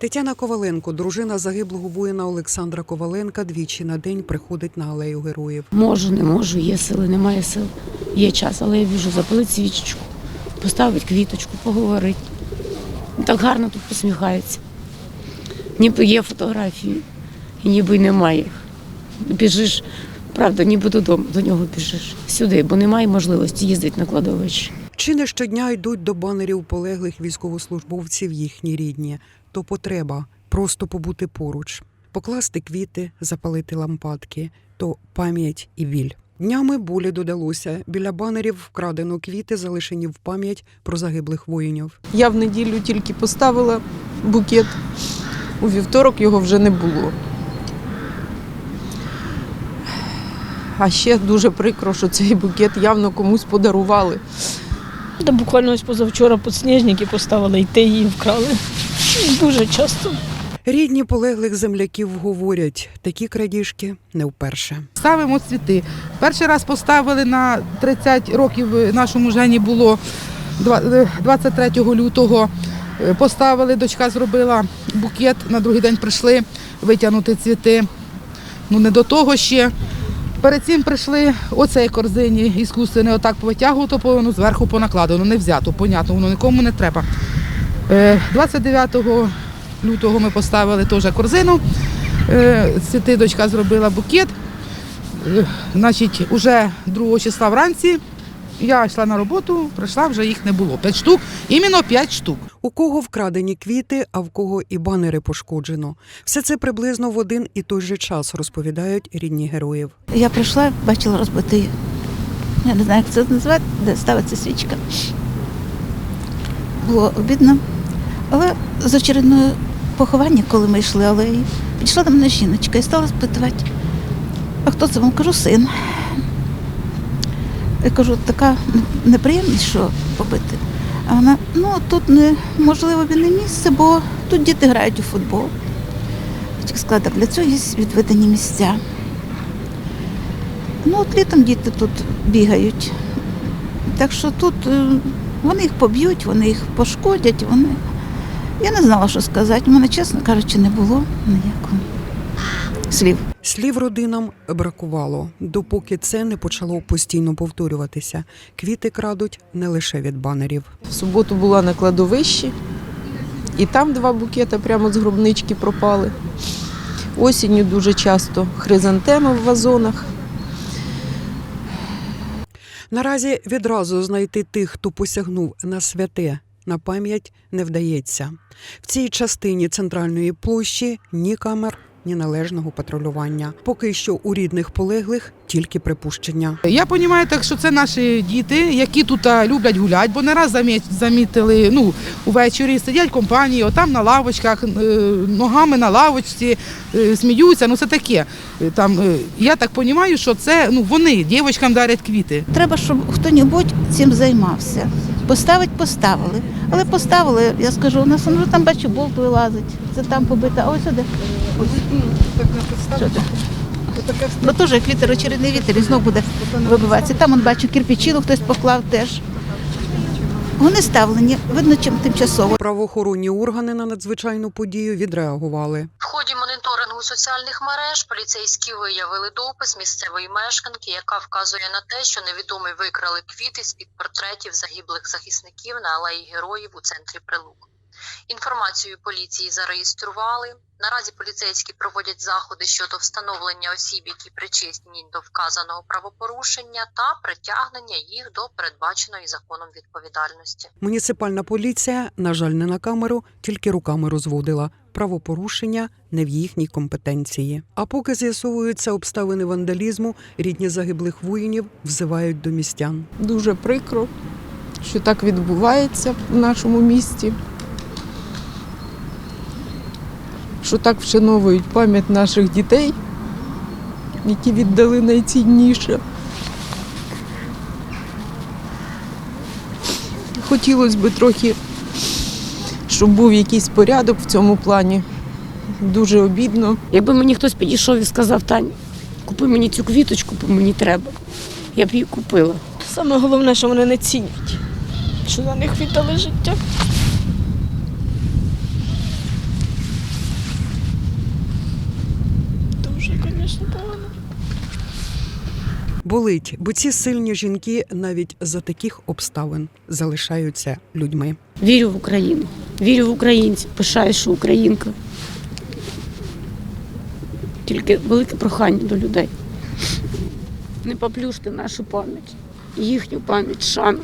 Тетяна Коваленко, дружина загиблого воїна Олександра Коваленка, двічі на день приходить на алею героїв. Можу, не можу, є сили, немає сил. Є час, але я біжу запалити свічечку, поставити квіточку, поговорити. Так гарно тут посміхаються. Ніби є фотографії, ніби немає їх. Біжиш, правда, ніби додому до нього біжиш. Сюди, бо немає можливості їздити на кладовище. Чи не щодня йдуть до банерів полеглих військовослужбовців їхні рідні, то потреба просто побути поруч, покласти квіти, запалити лампадки, то пам'ять і біль. Днями болі додалося. Біля банерів вкрадено квіти, залишені в пам'ять про загиблих воїнів. Я в неділю тільки поставила букет. У вівторок його вже не було. А ще дуже прикро, що цей букет явно комусь подарували. Та буквально ось позавчора підсніжники поставили, і те її вкрали. Дуже часто. Рідні полеглих земляків говорять, такі крадіжки не вперше. Ставимо цвіти. Перший раз поставили на 30 років нашому Жені було е, 23 лютого. Е, Поставили, дочка зробила букет, на другий день прийшли витягнути цвіти. Ну не до того ще. Перед цим прийшли оцей корзині іскусственне, отак повитягувато, повинно зверху понакладено, не взято, понятно, воно нікому не треба. Е, 29 лютого ми поставили теж корзину. Е, дочка зробила букет. Е, Значить, уже 2 числа вранці я йшла на роботу, прийшла, вже їх не було. П'ять штук, іменно п'ять штук. У кого вкрадені квіти, а в кого і банери пошкоджено. Все це приблизно в один і той же час розповідають рідні героїв. Я прийшла, бачила розбитий. Я не знаю, як це назвати, де ставиться свічка. Було обідно. Але з очередної поховання, коли ми йшли алеї, підійшла до мене жіночка і стала спитувати, а хто це вам? Кажу, син. Я кажу, така неприємність, що побити. А вона, ну тут не можливо не місце, бо тут діти грають у футбол. Я сказала, так для цього є відведені місця. Ну, от літом діти тут бігають. Так що тут е, вони їх поб'ють, вони їх пошкодять, вони. Я не знала, що сказати. У мене, чесно кажучи, не було ніякого слів. Слів родинам бракувало, допоки це не почало постійно повторюватися. Квіти крадуть не лише від банерів. В суботу була на кладовищі, і там два букета прямо з гробнички пропали. Осінню дуже часто хризантеми в вазонах. Наразі відразу знайти тих, хто посягнув на святе, на пам'ять не вдається. В цій частині центральної площі ні камер, ні належного патрулювання. Поки що у рідних полеглих тільки припущення. Я розумію, так, що це наші діти, які тут люблять гуляти, бо не раз замі- замітили, ну, увечері сидять компанії, отам на лавочках, е, ногами на лавочці, е, сміються, ну це таке. Е, Там, я так розумію, що це ну, вони дівчатам дарять квіти. Треба, щоб хто-небудь цим займався. Поставить, поставили. Але поставили, я скажу, у нас он там бачу, болт вилазить. Це там побита. А ось сюди. Ну теж як вітер, очередний вітер, і знов буде вибиватися. Там он бачу, кирпичину хтось поклав теж. Вони ставлені, видно, чим тимчасово. Правоохоронні органи на надзвичайну подію відреагували. В ході моніторингу соціальних мереж поліцейські виявили допис місцевої мешканки, яка вказує на те, що невідомі викрали квіти з під портретів загиблих захисників на алеї героїв у центрі Прилук. Інформацію поліції зареєстрували. Наразі поліцейські проводять заходи щодо встановлення осіб, які причетні до вказаного правопорушення, та притягнення їх до передбаченої законом відповідальності. Муніципальна поліція, на жаль, не на камеру, тільки руками розводила. Правопорушення не в їхній компетенції. А поки з'ясовуються обставини вандалізму, рідні загиблих воїнів взивають до містян. Дуже прикро, що так відбувається в нашому місті. Що так вшановують пам'ять наших дітей, які віддали найцінніше. Хотілося б трохи, щоб був якийсь порядок в цьому плані. Дуже обідно. Якби мені хтось підійшов і сказав, Тань, купи мені цю квіточку, бо мені треба. Я б її купила. Саме головне, що вони не цінять, що на них віддали життя. Звісно, погано. Болить, бо ці сильні жінки навіть за таких обставин залишаються людьми. Вірю в Україну, вірю в українців, пишаю, що українка. Тільки велике прохання до людей. Не поплюште нашу пам'ять, їхню пам'ять, шану.